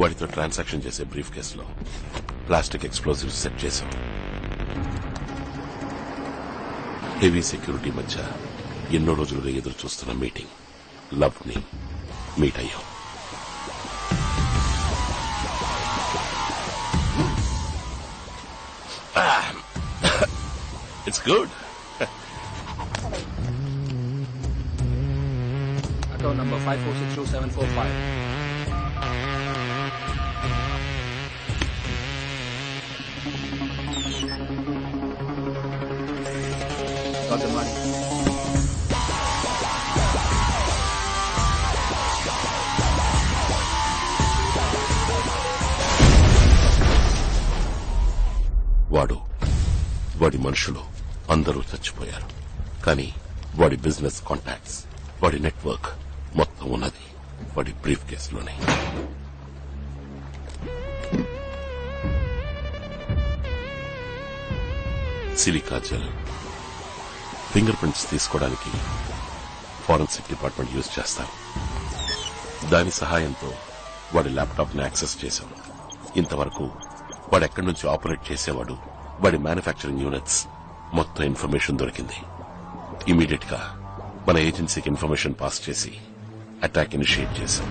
వాడితో ట్రాన్సాక్షన్ చేసే బ్రీఫ్ కేసులో. ప్లాస్టిక్ ఎక్స్ప్లోజివ్ సెట్ చేశాం. హెవీ సెక్యూరిటీ మధ్య ఎన్నో రోజులుగా ఎదురు చూస్తున్న మీటింగ్. లవ్ని మీట్ అయ్యాం. It's good account number five four six two seven four five Got the money. వాడు వాడి మనుషులు అందరూ చచ్చిపోయారు. కానీ వాడి బిజినెస్ కాంటాక్ట్స్ వాడి నెట్వర్క్ మొత్తం ఉన్నది వాడి బ్రీఫ్ కేసులోనే. సిలికా ఫింగర్ ప్రింట్స్ తీసుకోవడానికి ఫారెన్సిక్ డిపార్ట్మెంట్ యూజ్ చేస్తారు. దాని సహాయంతో వాడి ల్యాప్టాప్ని యాక్సెస్ చేశాం ఇంతవరకు వాడు ఎక్కడి నుంచి ఆపరేట్ చేసేవాడు వాడి మ్యానుఫ్యాక్చరింగ్ యూనిట్స్ మొత్తం ఇన్ఫర్మేషన్ దొరికింది. ఇమీడియట్గా మన ఏజెన్సీకి ఇన్ఫర్మేషన్ పాస్ చేసి అటాక్ ఇనిషియేట్ చేశాం.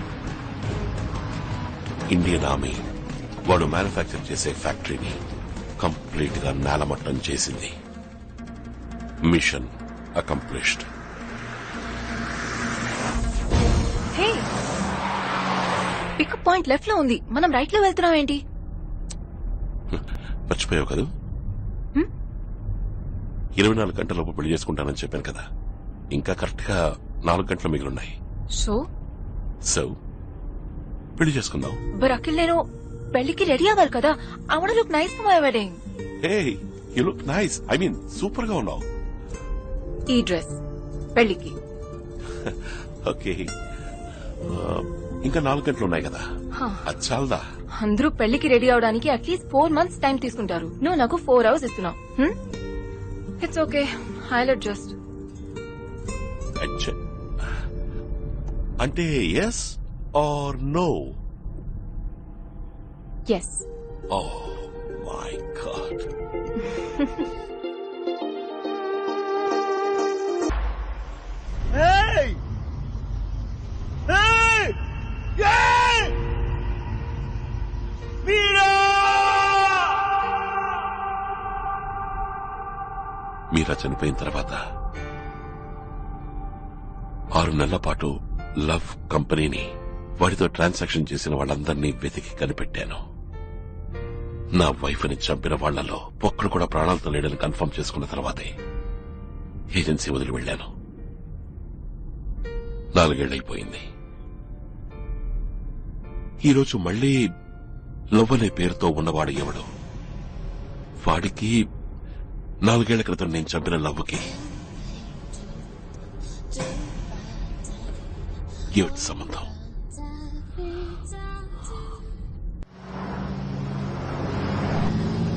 ఇండియన్ ఆర్మీ వాడు మ్యానుఫ్యాక్చర్ చేసే ఫ్యాక్టరీని కంప్లీట్గా నేలమట్టం చేసింది. Mission accomplished hey pickup point లెఫ్ట్లో ఉంది. మనం రైట్లో వెళ్తున్నాం ఏంటి? మర్చిపోయావు కదా? హ్మ్? ఇరవై నాలుగు గంటలలోపు పెళ్ళి చేసుకుంటానని చెప్పాను కదా. ఇంకా కరెక్ట్గా నాలుగు గంటలు మిగిలిన్నాయి. సో సో పెళ్ళి చేసుకుందాం. బర్ అఖిల్ నేను పెళ్ళికి రెడీ అవ్వాలి కదా. Want look nice for my wedding hey you look nice I mean సూపర్గా ఉన్నావు. ఈ డ్రెస్. పెళ్ళికి ఓకే. ఇంకా నాలుగు గంటలు ఉన్నాయి కదా. అది చాలదా? అందరూ పెళ్ళికి రెడీ అవడానికి అట్లీస్ట్ ఫోర్ మంత్స్ టైం తీసుకుంటారు. నువ్వు నాకు ఫోర్ అవర్స్ ఇస్తున్నావు. ఇట్స్ ఓకే హైలైట్ జస్ట్ అచ్చ. అంటే yes or no yes oh my god Meera చనిపోయిన తర్వాత ఆరు నెలల పాటు లవ్ కంపెనీని వాడితో ట్రాన్సాక్షన్ చేసిన వాళ్ళందరినీ వెతికి కనిపెట్టాను. నా వైఫ్ని చంపిన వాళ్ళలో ఒక్కడు కూడా ప్రాణాలతో లేడని కన్ఫర్మ్ చేసుకున్న తర్వాతే ఏజెన్సీ వదిలి వెళ్ళాను. నాలుగేళ్ళైపోయింది ఈరోజు మళ్ళీ లవ్ అనే పేరుతో ఉన్నవాడు ఎవడు? వాడికి నాలుగేళ్ళ క్రితం నేను చంపిన లవ్వుకి ఏమిటి సంబంధం?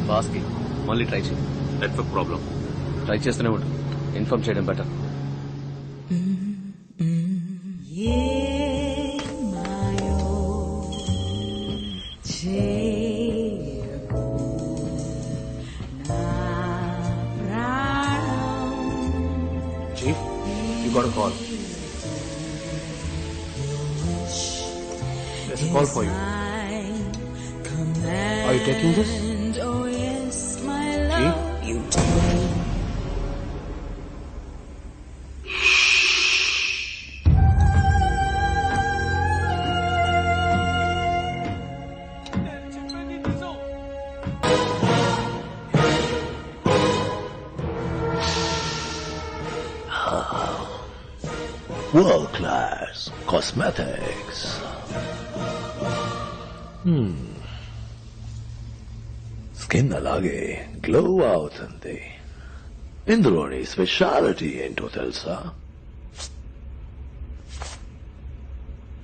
బాస్కి మళ్ళీ ట్రై చేయి. నెట్వర్క్ ప్రాబ్లం ట్రై చేస్తూనే ఉండు. ఇన్ఫార్మ్ చేయడం better chief getting this? See? World Class Cosmetics. Hmm. Skin అలాగే గ్లో అవుతుంది ఇందులోని స్పెషాలిటీ ఏంటో తెలుసా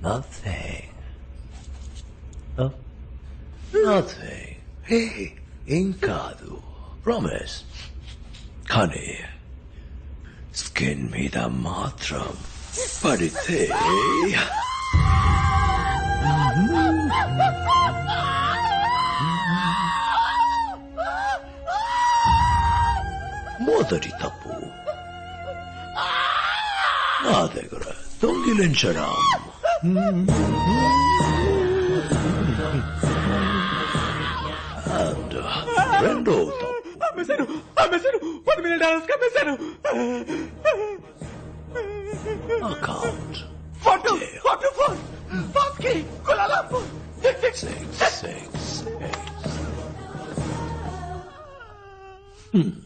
నథింగ్ నథింగ్ హే ఏం కాదు ప్రామిస్ కానీ స్కిన్ మీద మాత్రం పడితే మొదటి తప్పు నా దగ్గర దొంగిలించడం And రెండో తప్పు అమ్మేశాను అమ్మేశాను పది మిలియన్ డాలర్స్ అమ్మేశాను అకౌంట్ ఫోటో ఫోటో ఫోన్ బాస్కి Kuala Lumpur six six six,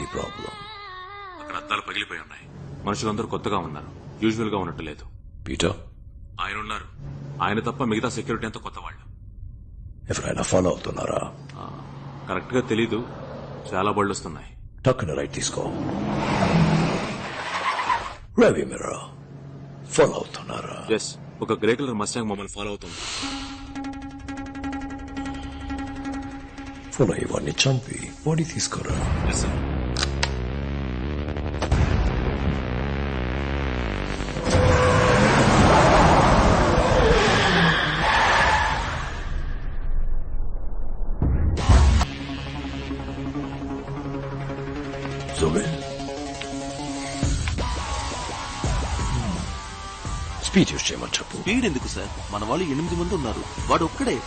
ఏంటి ప్రాబ్లం అక్కడ అద్దాలు పగిలిపోయి ఉన్నాయి. మనుషులందరూ కొత్తగా ఉన్నారు. యూజువల్గా ఉన్నట్టు లేదు. పీటర్ ఆయన ఉన్నారు ఆయన తప్ప మిగతా సెక్యూరిటీ అంతా కొత్త వాళ్ళు. ఎవరైనా ఫాలో అవుతున్నారా? కరెక్ట్గా తెలీదు. చాలా బళ్ళు వస్తున్నాయి. టక్కున రైట్ తీసుకో. రవి మిరా ఫాలో అవుతున్నారా? ఎస్ ఒక గ్రే కలర్ మస్టాంగ్ మమ్మల్ని ఫాలో అవుతుంది. ఫాలో ఇవన్నీ చంపి బాడీ తీసుకోరా? ఎస్ సార్ స్పీడ్ యూస్ చేయమని చెప్పు. స్పీడ్ ఎందుకు సార్? మన వాళ్ళు ఎనిమిది మంది ఉన్నారు. వాడు ఒక్కడే.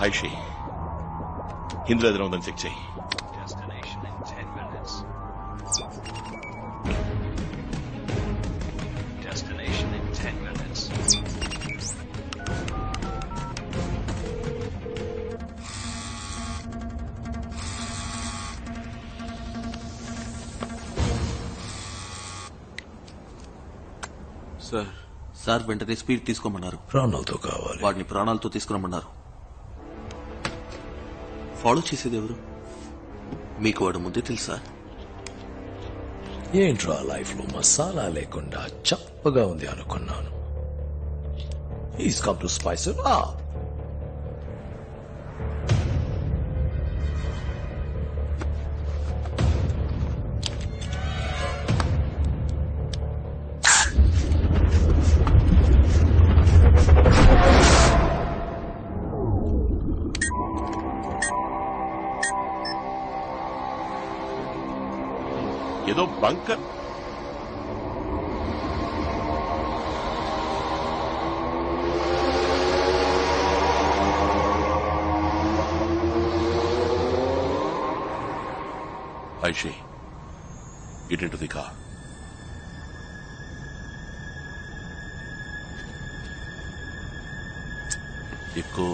హైషి ఇందులో ఏదైనా ఉందని చెక్ చేయి. Destination in 10 minutes. Destination in 10 minutes. Sir sir వెంటనే స్పీడ్ తీసుకోమన్నారు. ప్రాణాలతో కావాలి. వాడిని ప్రాణాలతో తీసుకురమ్మన్నారు. ఫాలో చేసేది ఎవరు మీకు వాడు ముందే తెలుసా? ఏంట్రా లైఫ్లో మసాలా లేకుండా చప్పగా ఉంది అనుకున్నాను. ఈస్ కమ్ టు స్పైస్ ఏదో బంకర్ ఐషి get into the car. ఎక్కువ